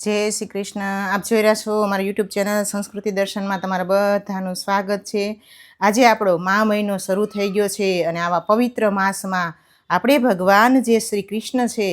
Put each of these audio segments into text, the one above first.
જય શ્રી કૃષ્ણ. આપ જોઈ રહ્યા છો અમારા યુટ્યુબ ચેનલ સંસ્કૃતિ દર્શનમાં તમારા બધાનું સ્વાગત છે. આજે આપણો મા મહિનો શરૂ થઈ ગયો છે અને આવા પવિત્ર માસમાં આપણે ભગવાન જે શ્રી કૃષ્ણ છે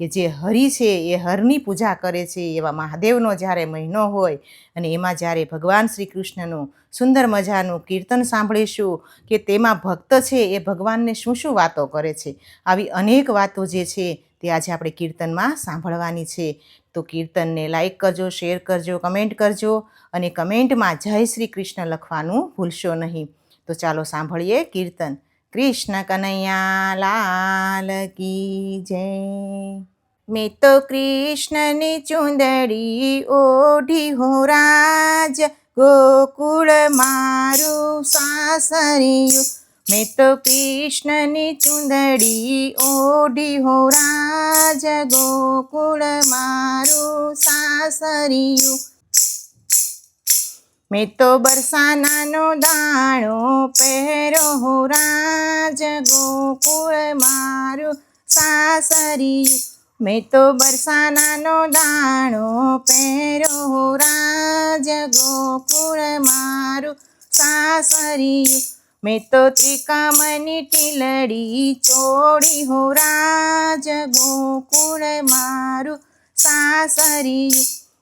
કે જે હરિ છે એ હરની પૂજા કરે છે એવા મહાદેવનો જ્યારે મહિનો હોય અને એમાં જ્યારે ભગવાન શ્રી કૃષ્ણનું સુંદર મજાનું કીર્તન સાંભળીશું કે તેમાં ભક્ત છે એ ભગવાનને શું શું વાતો કરે છે. આવી અનેક વાતો જે છે તે આજે આપણે કીર્તનમાં સાંભળવાની છે. તો કીર્તનને લાઈક કરજો શેર કરજો કમેન્ટ કરજો અને કમેન્ટમાં જય શ્રી કૃષ્ણ લખવાનું ભૂલશો નહીં. તો ચાલો સાંભળીએ કીર્તન. કૃષ્ણ કનૈયા લાલ કી જય. મેં તો કૃષ્ણની ચુંદડી ઓઢી હું રાજ ગોકુળ મારું સાસરિયું મેં તો કૃષ્ણની ચુંદડી ઓઢી હો રાજ ગોકુળ મારું સાસરિયું. મેં તો બરસાનાનો દાણો પહેરો હો રાજ ગોકુળ મારું સાસરિયું. મેં તો બરસાનાનો દાણો પહેરો હો રાજ ગોકુળ મારું સાસરિયું. મેં તો ત્રિકામની ટીલડી ચોડી હો રાજ ગોકુળ મારું સાસરી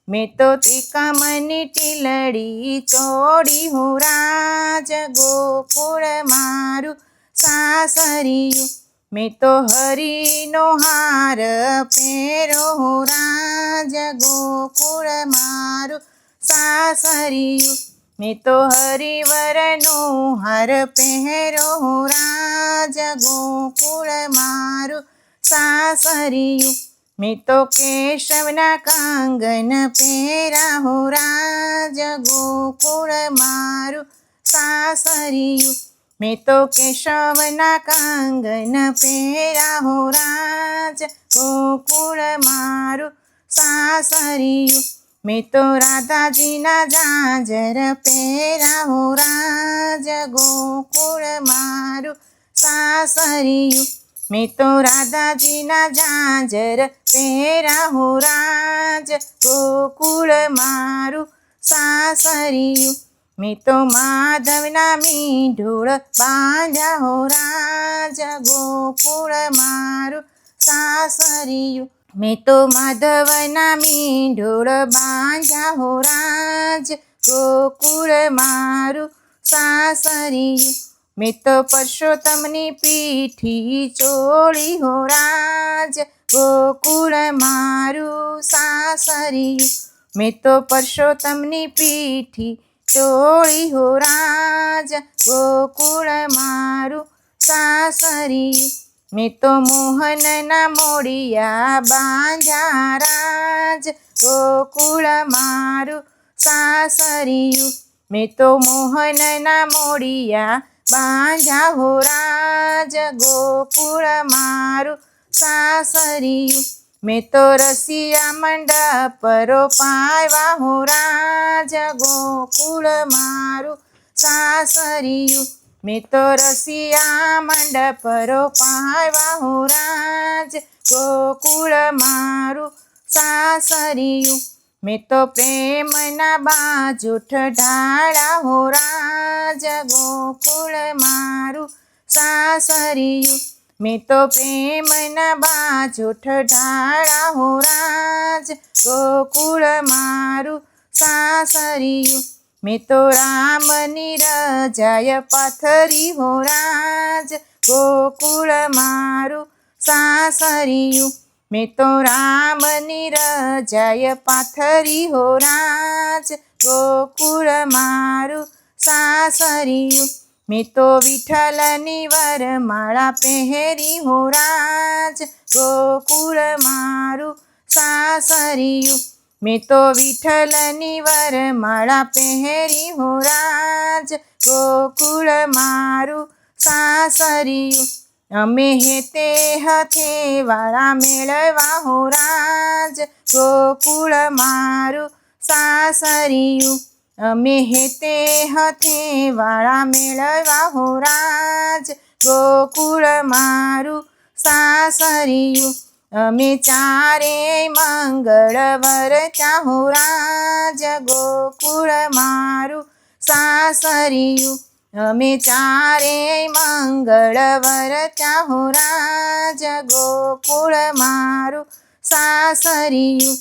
મેં તો ત્રિકામની ટીલડી ચોડી હો રાજ ગોકુળ મારું સાસરિયું. મેં તો હરીનો હાર પહેરો રાજ ગોકુળ મારું સાસરિયું. મેં તો હરિવરનો હાર પહેરો રાજ ગોકુળ મારું સાસરિયું. મેં તો કેશવના કાંગન પહેરા હો રાજ ગોકુળ મારું સાસરિયું. મેં તો કેશવના કાંગન પહેરા હો રાજ ગોકુળ મારું સાસરિયું. મેં તો રાધાજીના જાજર પહેરાવો રાજ ગોકુળ મારું સાસરિયું. મેં તો રાધાજીના જાજર પહેરાવો રાજ ગોકુળ મારું સાસરિયું. મેં તો માધવના મીઢોળ બાંધ્યા હો રાજ ગોકુળ મારું સાસરિયું. મેં તો માધવના મીઢોળ બાંધ્યા હો રાજ. ગોકુળ મારું સાસરિયું. મેં તો પરસોત્તમની પીઠી ચોળી હો રાજ. ગોકુળ મારું સાસરિયું. મેં તો પરસોત્તમની પીઠી ચોળી હો રાજ. ગોકુળ મારું સાસરિયું. મેં તો મોહનના મોડિયા બાંધ્યા રાજ. ગોકુળ મારું સાસરિયું મેં તો મોહનના મોડિયા બાંધ્યા હો રાજ. ગોકુળ મારું સાસરિયું મેં તો રસિયા મંડપરો પાયવા હો રાજ. ગોકુળ મારું સાસરિયું મેં તો રસિયા મંડપ પરો હો રાજ. ગોકુળ મારું સાસરિયું. મેં તો પ્રેમના બાજુઠ ઢાળા હો રાજ. ગોકુળ મારું સાસરિયું. મેં તો પ્રેમના બાજુઠ ઢાળા હો રાજ. ગોકુળ મારું સાસરિયું. મેં તો રામની રજાય પાથરી હો રાજ, ગોકુળ મારું સાસરિયું. મેં તો રામની રજાય પાથરી હો રાજ, ગોકુળ મારું સાસરિયું. મેં તો વિઠ્ઠલની વરમાળા પહેરી હો રાજ, ગોકુળ મારું સાસરિયું. મેં તો વિઠ્ઠલની વરમાળા પહેરી હો રાજ. ગોકુળ મારું સાસરિયું, અમે હેતે હથે વાળા મેળવા હો રાજ. ગોકુળ મારું સાસરિયું, અમે હેતે હથે વાળા મેળવા હો રાજ. ગોકુળ મારું સાસરિયું અમે ચારે મંગળવર વરતા હો રાજ ગોકુળ મારું સાસરિયું. અમે ચારે મંગળવર વરતા હો રાજ ગોકુળ મારું સાસરિયું.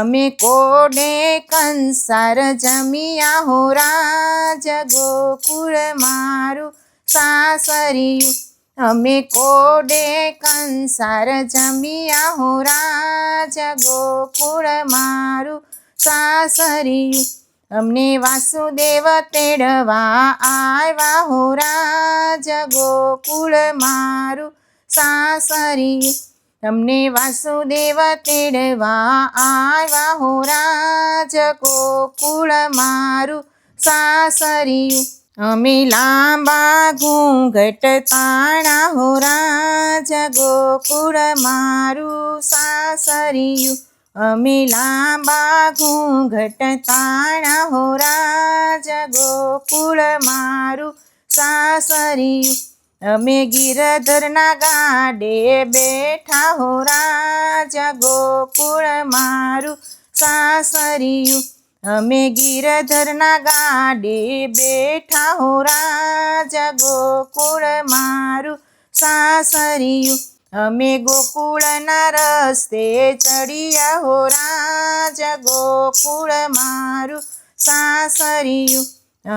અમે કોડે કંસાર જમિયા હો રાજ ગોકુળ મારું સાસરિયું. અમે કોડે કંસાર જમ્યા હો રાજ ગોકુળ મારું સાસરિયું. અમને વાસુદેવ તેડવા આવ્યા હો રાજ ગોકુળ મારું સાસરિયું. તમને વાસુદેવ તેડવા આવ્યા હો રાજ ગોકુળ મારું સાસરિયું. અમે લાંબા ઘૂંઘટ તાણા હો રાજ, ગોકુળ મારું સાસરિયું. અમે લાંબા ઘૂંઘટ તાણા હો રાજ, ગોકુળ મારું સાસરિયું. અમે ગિરધરના ગાડે બેઠા હો રાજ, ગોકુળ મારું સાસરિયું. અમે ગિરધરના ગાડે બેઠા હો રાજ ગોકુળ મારું સાસરિયું. અમે ગોકુળના રસ્તે ચડિયા હો રાજ ગોકુળ મારું સાસરિયું.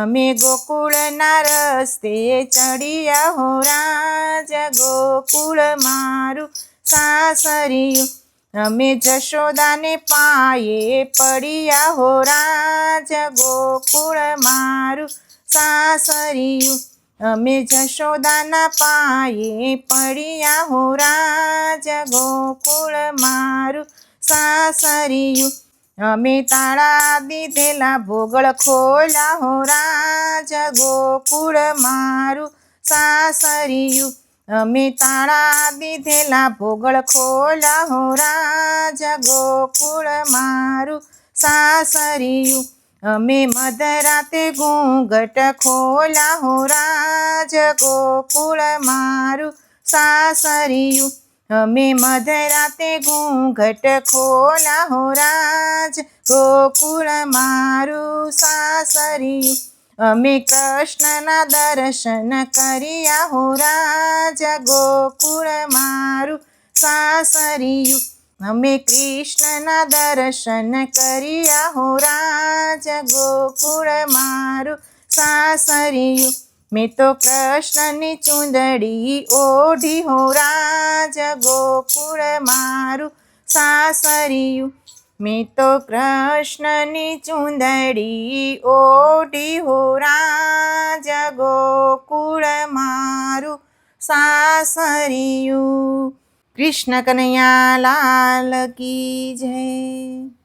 અમે ગોકુળના રસ્તે ચડિયા હો રાજ ગોકુળ મારું સાસરિયું. અમે જશોદાને પાયે પડ્યા હો રાજ, ગોકુળ મારું સાસરિયું. અમે જશોદાના પાયે પડ્યા હો રાજ, ગોકુળ મારું સાસરિયું. અમે તાળા દીધેલા ભોગળ ખોલા હો રાજ, ગોકુળ મારું સાસરિયું. અમે તાળા દીધેલા ભોગળ ખોલા હો રાજા ગોકુળ મારું સાસરિયું. અમે મધરાતે ઘૂંઘટ ખોલા હો રાજ ગોકુળ મારું સાસરિયું. અમે મધરાતે ઘૂંઘટ ખોલા હો રાજ ગોકુળ મારું સાસરિયું. અમે કૃષ્ણના દર્શન કર્યા હો રાજા ગોકુળ મારું સાસરિયું. અમે કૃષ્ણના દર્શન કર્યા હો રાજા ગોકુળ મારું સાસરિયું. મેં તો કૃષ્ણની ચૂંદડી ઓઢી હો રાજ ગોકુળ મારું સાસરિયું. મેં તો કૃષ્ણની ચુંદડી ઓઢી હો રાજ ગોકુળ મારું સાસરિયું. કૃષ્ણ કનૈયા લાલ કી જય.